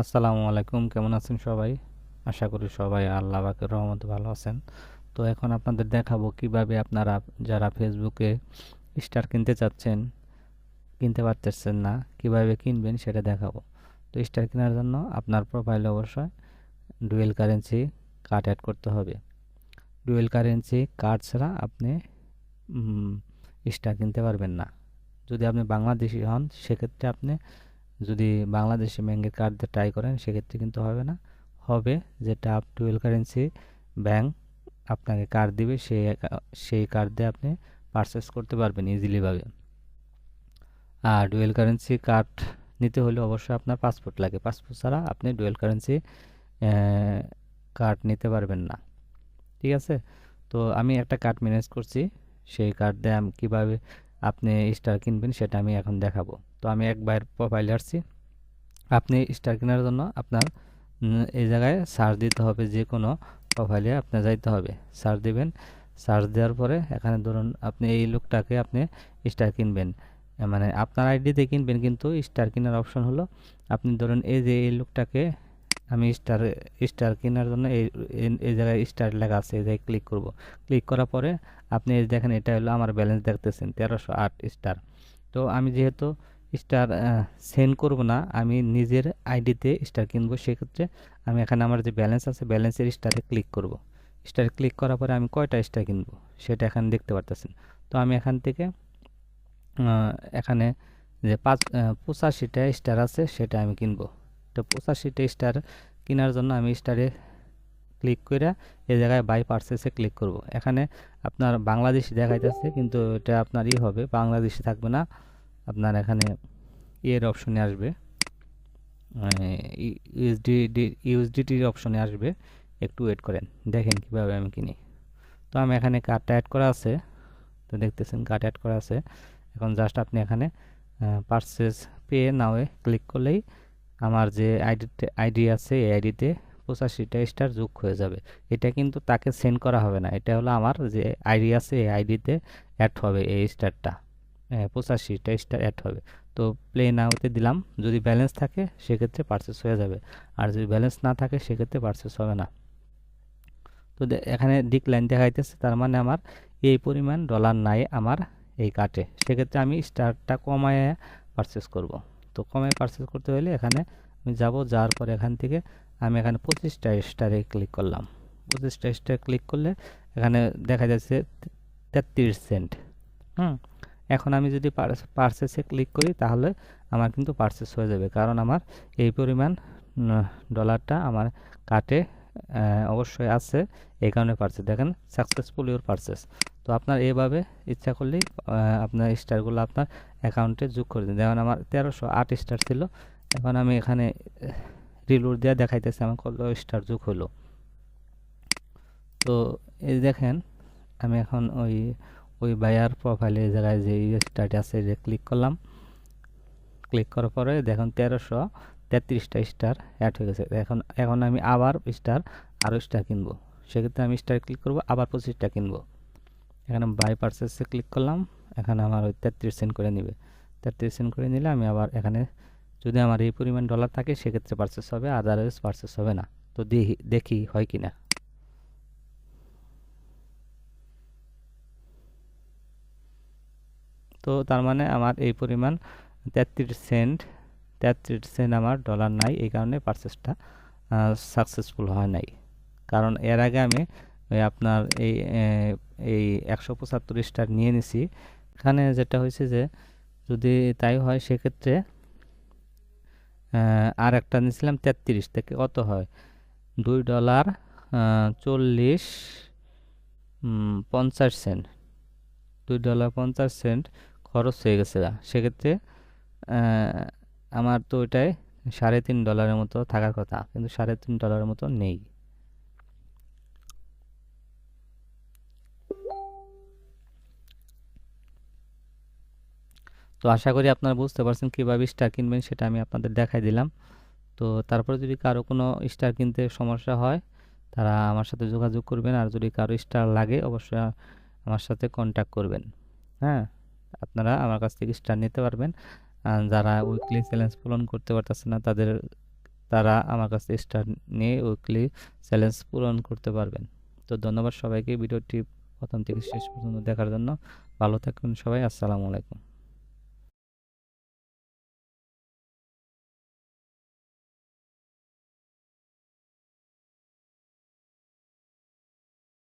আসসালামু আলাইকুম, কেমন আছেন সবাই? আশা করি সবাই আল্লাহ বাকের রহমতে ভালো আছেন। তো এখন আপনাদের দেখাবো কীভাবে আপনারা যারা ফেসবুকে স্টার কিনতে চাচ্ছেন, কিনতে পারতেছেন না, কীভাবে কিনবেন সেটা দেখাবো। তো স্টার কেনার জন্য আপনার প্রোফাইলে অবশ্যই ডুয়েল কারেন্সি কার্ড অ্যাড করতে হবে। ডুয়েল কারেন্সি কার্ড ছাড়া আপনি স্টার কিনতে পারবেন না। যদি আপনি বাংলাদেশি হন, সেক্ষেত্রে আপনি যদি বাংলাদেশি ব্যাংকের কার্ড দিয়ে ট্রাই করেন, সেক্ষেত্রে কিন্তু হবে না। হবে যেটা আপ ডুয়েল কারেন্সি ব্যাংক আপনাকে কার্ড দিবে সেই সেই কার্ড দিয়ে আপনি পারচেস করতে পারবেন ইজিলিভাবে আর ডুয়েল কারেন্সি কার্ড নিতে হলে অবশ্যই আপনার পাসপোর্ট লাগে। পাসপোর্ট ছাড়া আপনি ডুয়েল কারেন্সি কার্ড নিতে পারবেন না। ঠিক আছে? তো আমি একটা কার্ড ম্যানেজ করছি। সেই কার্ড দিয়ে আমি কীভাবে আপনি স্টার কিনবেন, সেটা আমি এখন দেখাবো। তো আমি একবার প্রোফাইলে আসছি। আপনি স্টার কেনার জন্য আপনার এই জায়গায় সার্চ দিতে হবে যে কোনো প্রোফাইলে আপনার যাইতে হবে। সার্চ দিবেন। সার্চ দেওয়ার পরে এখানে ধরুন আপনি এই লোকটাকে আপনি স্টার কিনবেন। মানে আপনার আইডিতে কিনবেন, কিন্তু স্টার কেনার অপশন হলো আপনি ধরুন এই যে এই লোকটাকে আমি স্টার স্টার কেনার জন্য এই এই জায়গায় স্টার লেখা আছে, এই জায়গায় ক্লিক করব। ক্লিক করার পরে আপনি দেখেন, এটা হলো আমার ব্যালেন্স দেখতেছেন, তেরোশো আট স্টার তো আমি যেহেতু স্টার সেন্ড করব না, আমি নিজের আইডিতে স্টার কিনবো, সেক্ষেত্রে আমি এখানে আমার যে ব্যালেন্স আছে ব্যালেন্সের স্টারে ক্লিক করব। স্টার ক্লিক করার পরে আমি কয়টা স্টার কিনবো, সেটা এখানে দেখতে পারতেছেন। তো আমি এখান থেকে এখানে যে পাঁচ পঁচাশিটা স্টার আছে, সেটা আমি কিনবো। তো পঁচাশিটা স্টার কেনার জন্য আমি স্টারে ক্লিক করে এই জায়গায় বাই পার্সেসে ক্লিক করব। এখানে আপনার বাংলাদেশি দেখাইতেছে, কিন্তু এটা আপনার ই হবে, বাংলাদেশি থাকবে না। আপনার এখানে ইয়ের অপশনে আসবে। ইউএসডি ইউএসডিটির অপশনে আসবে। একটু ওয়েট করেন, দেখেন কীভাবে আমি কিনি। তো আমি এখানে কার্ডটা অ্যাড করা আছে। তো দেখতেছেন কার্ড অ্যাড করা আছে। এখন জাস্ট আপনি এখানে পারচেস পে নাওয়ে ক্লিক করলেই আমার যে আইডি আইডি আছে, এই আইডিতে পঁচাশিটা স্টার যোগ হয়ে যাবে। এটা কিন্তু তাকে সেন্ড করা হবে না। এটা হলো আমার যে আইডি আছে, এই আইডিতে অ্যাড হবে এই স্টারটা হ্যাঁ পঁচাশিটা স্টার অ্যাড হবে। তো প্লে নাওতে দিলাম। যদি ব্যালেন্স থাকে, সেক্ষেত্রে পারচেস হয়ে যাবে। আর যদি ব্যালেন্স না থাকে, সেক্ষেত্রে পারচেস হবে না। তো এখানে ডিক্লাইন দেখাইতেছে, তার মানে আমার এই পরিমাণ ডলার নাই আমার এই কাটে। সেক্ষেত্রে আমি স্টারটা কমায় পারচেস করব। তো কমে পারচেস করতে হলে এখানে আমি যাব, যাওয়ার পর এখান থেকে আমি এখানে পঁচিশটা স্টারে ক্লিক করলাম। পঁচিশটা স্টারে ক্লিক করলে এখানে দেখা যাচ্ছে তেত্রিশ সেন্ট হুম? এখন আমি যদি পার্সেসে ক্লিক করি তাহলে আমার কিন্তু পার্সেস হয়ে যাবে। কারণ আমার এই পরিমাণ ডলারটা আমার কাটে অবশ্যই আছে। এই কারণে পার্সেস দেখেন সাকসেসফুল ইউর পার্সেস তো আপনার এইভাবে ইচ্ছা করলেই আপনার স্টারগুলো আপনার অ্যাকাউন্টে যোগ করে দিন। যেমন আমার তেরোশো আট স্টার ছিল, এখন আমি এখানে রিলোড দেওয়া দেখাইতেছে, আমার কত স্টার যোগ হলো তো এই দেখেন, আমি এখন ওই ওই বায়ার প্রোফাইলে জায়গায় যে স্টারটি আছে যে ক্লিক করলাম। ক্লিক করার পরে দেখুন তেরোশো তেত্রিশটা স্টার অ্যাড হয়ে গেছে। এখন এখন আমি আবার স্টার আরও স্টার কিনবো। সেক্ষেত্রে আমি স্টার ক্লিক করব, আবার পঁচিশটা কিনবো। এখানে বাই পার্সেসে ক্লিক করলাম, এখানে আমার ওই তেত্রিশ সেন্ট করে নিবে। তেত্রিশ সেন্ট করে নিলে আমি আবার এখানে যদি আমার এই পরিমাণ ডলার থাকে, সেক্ষেত্রে পার্সেস হবে আদারওয়াইজ পার্সেস হবে না। তো দেখি দেখি হয় কি না তো তার মানে আমার এই পরিমাণ তেত্রিশ সেন্ট তেত্রিশ সেন্ট আমার ডলার নাই, এই কারণে পারচেসটা সাকসেসফুল হয় নাই। কারণ এর আগে আমি আপনার এই এই একশো পঁচাত্তর স্টার নিয়ে নিছি। এখানে যেটা হয়েছে যে, যদি তাই হয় সেক্ষেত্রে আর একটা নিয়েছিলাম তেত্রিশ থেকে কত হয়? দুই ডলার চল্লিশ পঞ্চাশ সেন্ট। দুই ডলার পঞ্চাশ সেন্ট খরচ হয়ে গেছে সেক্ষেত্রে আমার তো ওইটাই সাড়ে তিন ডলারের মতো থাকার কথা, কিন্তু সাড়ে তিন ডলারের মতো নেই। তো আশা করি আপনারা বুঝতে পারছেন কীভাবে স্টার কিনবেন সেটা আমি আপনাদের দেখাই দিলাম। তো তারপরে যদি কারও কোনো স্টার কিনতে সমস্যা হয়, তারা আমার সাথে যোগাযোগ করবেন। আর যদি কারও স্টার লাগে, অবশ্যই আমার সাথে কন্ট্যাক্ট করবেন। হ্যাঁ আপনারা আমার কাছ থেকে স্টার নিতে পারবেন। যারা উইকলি চ্যালেঞ্জ পূরণ করতে পারতেছে না, তাদের, তারা আমার কাছে স্টার নিয়ে উইকলি চ্যালেঞ্জ পূরণ করতে পারবেন। তো ধন্যবাদ সবাইকে ভিডিওটি প্রথম থেকে শেষ পর্যন্ত দেখার জন্য। ভালো থাকুন সবাই, আসসালামু আলাইকুম।